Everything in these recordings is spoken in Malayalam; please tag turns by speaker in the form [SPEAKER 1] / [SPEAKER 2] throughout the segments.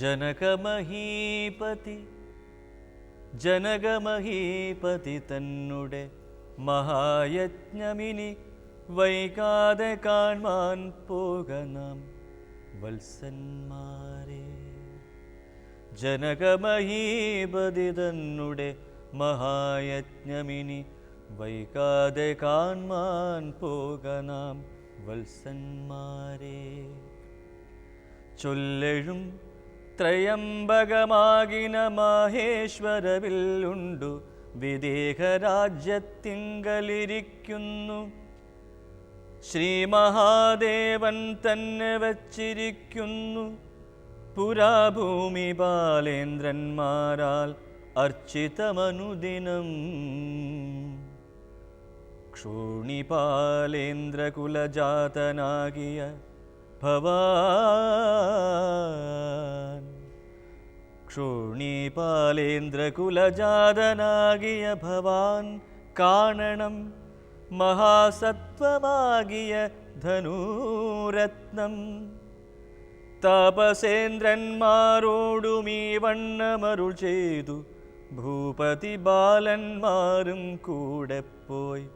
[SPEAKER 1] ജനകമഹീപതി ജനകമഹീപതി തന്നെ മഹായജ്ഞമിനി വൈകാതെ കാൺമാൻ പോകനാം വത്സന്മാരെ. ജനകമഹീപതി തന്നെ മഹായജ്ഞമിനി വൈകാതെ കാൺമാൻ പോകനാം വത്സന്മാരെ. ചൊല്ലെഴും ത്രയംബകമാകിന മാഹേശ്വരവില്ലുണ്ടു. വിദേഹരാജ്യത്തിങ്കലിരിക്കുന്നു. ശ്രീ മഹാദേവൻ തന്നെ വച്ചിരിക്കുന്നു. പുരാഭൂമി ബാലേന്ദ്രന്മാരാൽ അർച്ചിതമനുദിനം. ക്ഷൂണിപാലേന്ദ്രകുലജാതനാകിയ ഭവാൻ ക്ഷോണിപാലേന്ദ്രകുലജാതനാകിയ ഭവാൻ കാണണം. മഹാസത്വമാകിയ ധനൂരത്നം. താപസേന്ദ്രന്മാരോടും ഈ വണ്ണമരുൾ ചെയ്തു. ഭൂപതി ബാലന്മാരും കൂടെ പോയി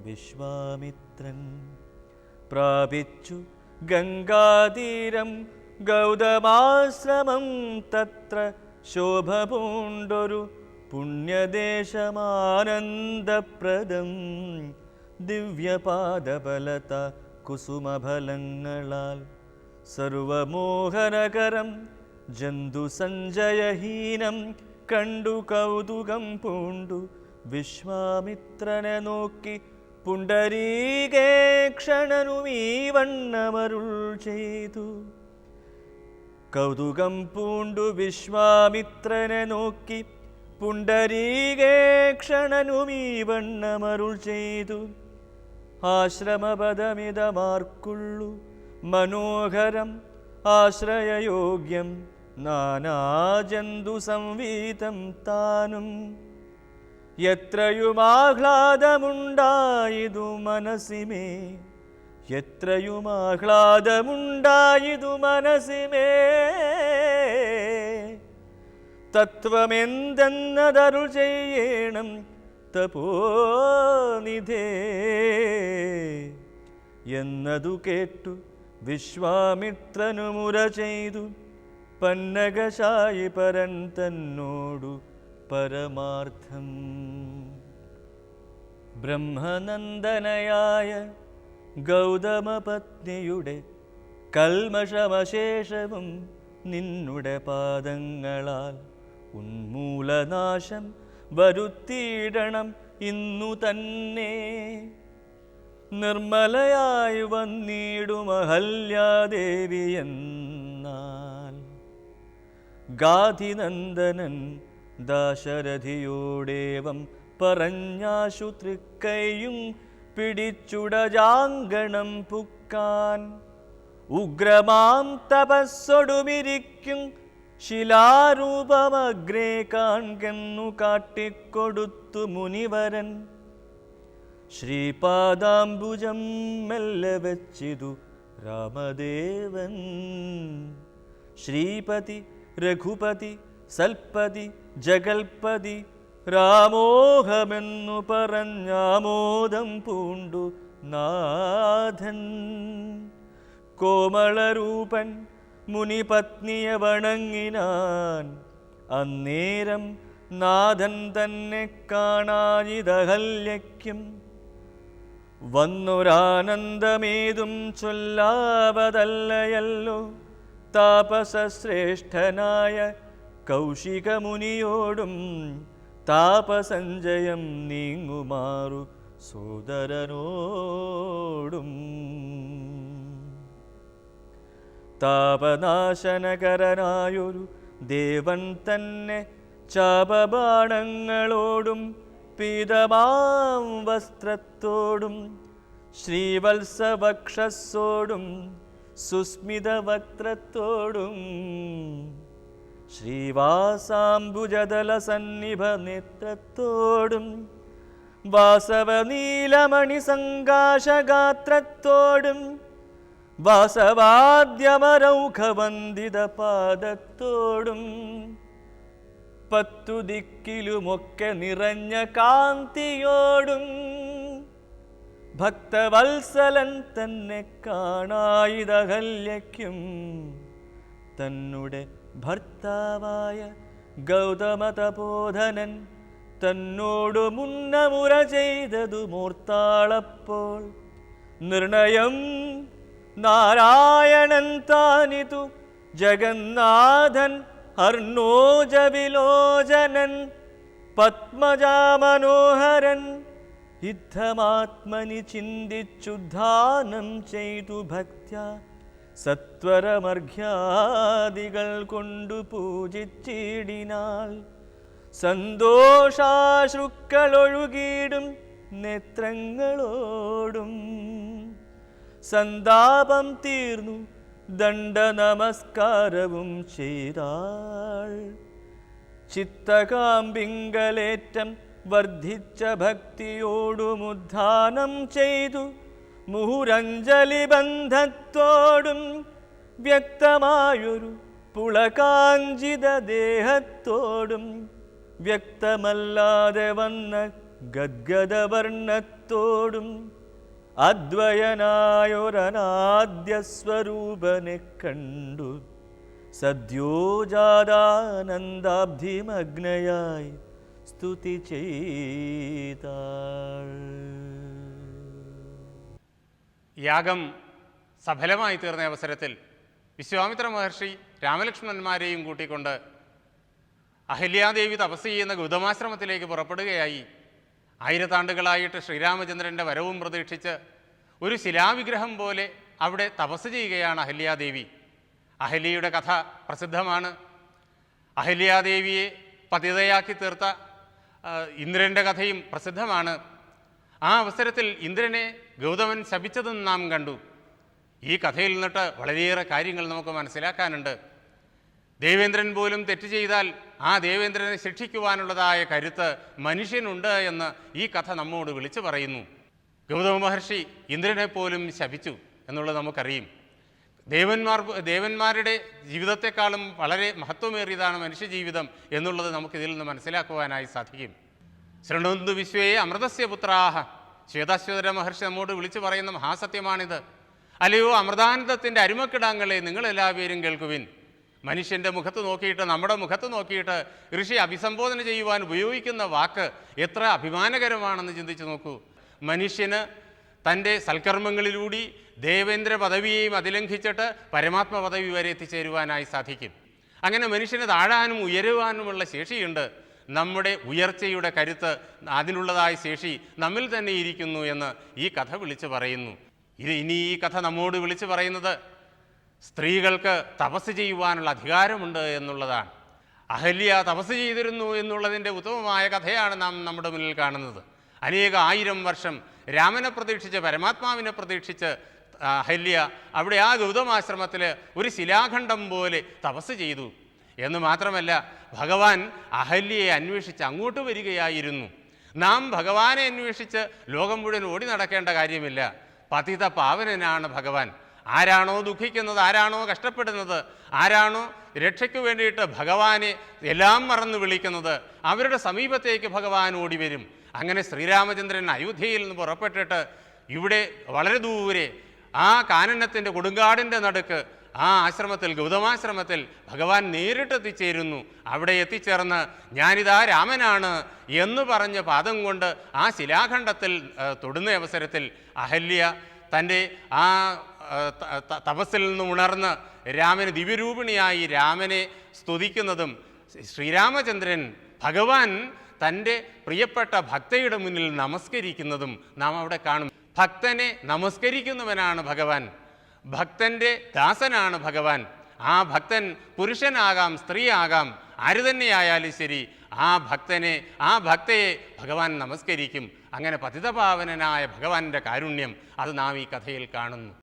[SPEAKER 1] വിശ്വാമിത്രൻ പ്രാപിച്ചു ഗംഗാതീരം ഗൗതമാശ്രമം തത്ര ശോഭ പൂണ്ടൊരു പുണ്യദേശമാനന്ദപ്രദം. ദിവ്യപാദബലത കുസുമഫലങ്ങളാൽ സർവമോഹനകരം ജന്തുസഞ്ജയഹീനം കണ്ടു കൗതുകം പൂണ്ടു വിശ്വാമിത്രനെ നോക്കി പുണ്ടരീകേക്ഷണനും ഈ വണ്ണമരുൾ ചെയ്തു. കൗതുകം പൂണ്ടു വിശ്വാമിത്രനെ നോക്കി പുണ്ടരീകേക്ഷണനുമീ വണ്ണമരുൾ ചെയ്തു. ആശ്രമപദമിതമാർക്കുള്ളു മനോഹരം ആശ്രയയോഗ്യം നാനാജന്തു സംവീതം താനും. എത്രയുമാഹ്ലാദമുണ്ടായിതു മനസ്സിമേ എത്രയുമാഹ്ലാദമുണ്ടായിതു മനസ്സിമേ. തത്വമെന്തെന്നതരുൾ ചെയ്യണം തപോനിധേ. എന്നതു കേട്ടു വിശ്വാമിത്രനു മുര ചെയ്തു പന്നകശായി പരൻ തന്നോടു പരമാർത്ഥം. ബ്രഹ്മനന്ദനയായ ഗൗതമപത്നിയുടെ കൽമഷമശേഷവും നിന്നുടെ പാദങ്ങളാൽ ഉന്മൂലനാശം വരുത്തിയിടണം ഇന്നു തന്നെ. നിർമ്മലയായി വന്നിടുമഹല്യാദേവി എന്നാൽ ഗാധിനന്ദനൻ ദാശരഥിയോടേവം പറഞ്ഞാശു തൃക്കൈയും പിടിച്ചുടജാങ്കണം പുക്കാൻ. ഉഗ്രമാം തപസ്സൊടുമിരിക്കും ശിലാരൂപമഗ്രേ കാൺകെന്നു കാട്ടിക്കൊടുത്തു മുനിവരൻ. ശ്രീപാദാംബുജം മെല്ലെ വെച്ചിതു രാമദേവൻ. ശ്രീപതി രഘുപതി സൽപതി ജഗൽപതി രാമോഹമെന്നു പറഞ്ഞാമോദം പൂണ്ടു നാഥൻ. കോമളരൂപൻ മുനിപത്നിയെ വണങ്ങിനാൻ അന്നേരം നാഥൻ തന്നെ കാണാനിതഹല്യയ്ക്കും. വന്നൊരാനന്ദമേതും ചൊല്ലാവതല്ലയല്ലോ താപസശ്രേഷ്ഠനായ കൗശികമുനിയോടും താപസഞ്ജയം നീങ്ങുമാറു സോദരനോടും. താപനാശനകരനായൊരു ദേവൻ തന്നെ ചാപബാണങ്ങളോടും പീതമാം വസ്ത്രത്തോടും ശ്രീവത്സവക്ഷസ്സോടും സുസ്മിത ശ്രീവാസാംബുജദല സന്നിഭ നേത്രത്തോടും വാസവ നീലമണി സങ്കാശഗാത്രത്തോടും വാസവാദ്യമരൗഖവന്ദിത പാദത്തോടും പത്തു ദിക്കിലുമൊക്കെ നിറഞ്ഞ കാന്തിയോടും ഭക്തവത്സലൻ തന്നെ കാണായിതകല്യയ്ക്കും തന്നെ ഭർത്താവായ ഗൗതമതബോധനൻ തന്നോടു മുന്നമുര ചെയ്തതു മൂർത്താളപ്പോൾ നിർണയം നാരായണൻ താനിതു ജഗന്നാഥൻ അർണോജവിലോചനൻ പത്മജാമനോഹരൻ യുദ്ധമാത്മനി ചിന്തിച്ചുദ്ധാനം ചെയ്തു ഭക്ത്യ സത്വരമർഘ്യാദികൾ കൊണ്ടു പൂജിച്ചിടിനാൽ സന്തോഷാശ്രുക്കളൊഴുകിയിടും നേത്രങ്ങളോടും. സന്താപം തീർന്നു ദണ്ഡ നമസ്കാരവും ചെയ്താൾ. ചിത്തകാമ്പിങ്കലേറ്റം വർദ്ധിച്ച ഭക്തിയോടുമുദ്ധാനം ചെയ്തു മുഹുരഞ്ജലി ബന്ധത്തോടും വ്യക്തമായൊരു പുളകാഞ്ചിത ദേഹത്തോടും വ്യക്തമല്ലാതെ വന്ന ഗദ്ഗദവർണത്തോടും അദ്വയനായൊരനാദ്യ സ്വരൂപനെ കണ്ടു. സദ്യോജാതാനന്ദാബ്ധിമഗ്നയായി സ്തുതി ചെയ്താൾ.
[SPEAKER 2] യാഗം സഫലമായി തീർന്ന അവസരത്തിൽ വിശ്വാമിത്ര മഹർഷി രാമലക്ഷ്മണന്മാരെയും കൂട്ടിക്കൊണ്ട് അഹല്യാദേവി തപസ് ചെയ്യുന്ന ഗൗതമാശ്രമത്തിലേക്ക് പുറപ്പെടുകയായി. ആയിരത്താണ്ടുകളായിട്ട് ശ്രീരാമചന്ദ്രന്റെ വരവും പ്രതീക്ഷിച്ച് ഒരു ശിലാവിഗ്രഹം പോലെ അവിടെ തപസ് ചെയ്യുകയാണ് അഹല്യാദേവി. അഹല്യയുടെ കഥ പ്രസിദ്ധമാണ്. അഹല്യാദേവിയെ പതിതയാക്കി തീർത്ത ഇന്ദ്രന്റെ കഥയും പ്രസിദ്ധമാണ്. ആ അവസരത്തിൽ ഇന്ദ്രനെ ഗൗതമൻ ശപിച്ചതെന്ന് നാം കണ്ടു. ഈ കഥയിൽ നിന്നിട്ട് വളരെയേറെ കാര്യങ്ങൾ നമുക്ക് മനസ്സിലാക്കാനുണ്ട്. ദേവേന്ദ്രൻ പോലും തെറ്റ് ചെയ്താൽ ആ ദേവേന്ദ്രനെ ശിക്ഷിക്കുവാനുള്ളതായ കരുത്ത് മനുഷ്യനുണ്ട് എന്ന് ഈ കഥ നമ്മോട് വിളിച്ചു പറയുന്നു. ഗൗതമ മഹർഷി ഇന്ദ്രനെ പോലും ശപിച്ചു എന്നുള്ളത് നമുക്കറിയും. ദേവന്മാർ ദേവന്മാരുടെ ജീവിതത്തെക്കാളും വളരെ മഹത്വമേറിയതാണ് മനുഷ്യജീവിതം എന്നുള്ളത് നമുക്കിതിൽ നിന്ന് മനസ്സിലാക്കുവാനായി സാധിക്കും. ശൃണുന്തു വിശ്വയെ അമൃതസ്യ പുത്രാഹ. ശ്വേതാശ്വതര മഹർഷി നമ്മോട് വിളിച്ചു പറയുന്ന മഹാസത്യമാണിത്. അല്ലയോ അമൃതാനന്ദത്തിന്റെ അരുമക്കിടാങ്ങളെ നിങ്ങളെല്ലാവരും കേൾക്കുവിൻ. മനുഷ്യന്റെ മുഖത്ത് നോക്കിയിട്ട് നമ്മുടെ മുഖത്ത് നോക്കിയിട്ട് ഋഷി അഭിസംബോധന ചെയ്യുവാൻ ഉപയോഗിക്കുന്ന വാക്ക് എത്ര അഭിമാനകരമാണെന്ന് ചിന്തിച്ചു നോക്കൂ. മനുഷ്യന് തന്റെ സൽക്കർമ്മങ്ങളിലൂടെ ദേവേന്ദ്ര പദവിയെയും അതിലംഘിച്ചിട്ട് പരമാത്മ പദവി വരെ എത്തിച്ചേരുവാനായി സാധിക്കും. അങ്ങനെ മനുഷ്യന് താഴാനും ഉയരുവാനുമുള്ള ശേഷിയുണ്ട്. നമ്മുടെ ഉയർച്ചയുടെ കരുത്ത് അതിനുള്ളതായ ശേഷി നമ്മിൽ തന്നെ ഇരിക്കുന്നു എന്ന് ഈ കഥ വിളിച്ചു പറയുന്നു. ഇത് ഇനി ഈ കഥ നമ്മോട് വിളിച്ചു പറയുന്നത് സ്ത്രീകൾക്ക് തപസ് ചെയ്യുവാനുള്ള അധികാരമുണ്ട് എന്നുള്ളതാണ്. അഹല്യ തപസ് ചെയ്തിരുന്നു എന്നുള്ളതിന്റെ ഉത്തമമായ കഥയാണ് നാം നമ്മുടെ മുന്നിൽ കാണുന്നത്. അനേക ആയിരം വർഷം രാമനെ പ്രതീക്ഷിച്ച് പരമാത്മാവിനെ പ്രതീക്ഷിച്ച് അഹല്യ അവിടെ ആ ഗൗതമാശ്രമത്തിൽ ഒരു ശിലാഖണ്ഡം പോലെ തപസ് ചെയ്തു. എന്ന് മാത്രമല്ല ഭഗവാൻ അഹല്യയെ അന്വേഷിച്ച് അങ്ങോട്ട് വരികയായിരുന്നു. നാം ഭഗവാനെ അന്വേഷിച്ച് ലോകം മുഴുവൻ ഓടി നടക്കേണ്ട കാര്യമില്ല. പതിത പാവനനാണ് ഭഗവാൻ. ആരാണോ ദുഃഖിക്കുന്നത് ആരാണോ കഷ്ടപ്പെടുന്നത് ആരാണോ രക്ഷയ്ക്ക് വേണ്ടിയിട്ട് ഭഗവാനെ എല്ലാം മറന്ന് വിളിക്കുന്നത് അവരുടെ സമീപത്തേക്ക് ഭഗവാൻ ഓടി വരും. അങ്ങനെ ശ്രീരാമചന്ദ്രൻ അയോധ്യയിൽ നിന്ന് പുറപ്പെട്ടിട്ട് ഇവിടെ വളരെ ദൂരെ ആ കാനനത്തിന്റെ കൊടുങ്കാടിന്റെ നടുക്ക് ആ ആശ്രമത്തിൽ ഗൗതമാശ്രമത്തിൽ ഭഗവാൻ നേരിട്ട് എത്തിച്ചേരുന്നു അവിടെ എത്തിച്ചേർന്ന് ഞാനിതാ രാമനാണ് എന്ന് പറഞ്ഞ പാദം കൊണ്ട് ആ ശിലാഖണ്ഡത്തിൽ തൊടുന്ന അവസരത്തിൽ അഹല്യ തന്റെ ആ തപസ്സിൽ നിന്ന് ഉണർന്ന് രാമന് ദിവ്യരൂപിണിയായി രാമനെ സ്തുതിക്കുന്നതും ശ്രീരാമചന്ദ്രൻ ഭഗവാൻ തന്റെ പ്രിയപ്പെട്ട ഭക്തയുടെ മുന്നിൽ നമസ്കരിക്കുന്നതും നാം അവിടെ കാണും. ഭക്തനെ നമസ്കരിക്കുന്നവനാണ് ഭഗവാൻ. ഭക്തന്റെ ദാസനാണ് ഭഗവാൻ. ആ ഭക്തൻ പുരുഷനാകാം സ്ത്രീയാകാം ആര് തന്നെയായാലും ശരി. ആ ഭക്തനെ ആ ഭക്തയെ ഭഗവാൻ നമസ്കരിക്കും. അങ്ങനെ പതിതപാവനനായ ഭഗവാന്റെ കാരുണ്യം അത് നാം ഈ കഥയിൽ കാണുന്നു.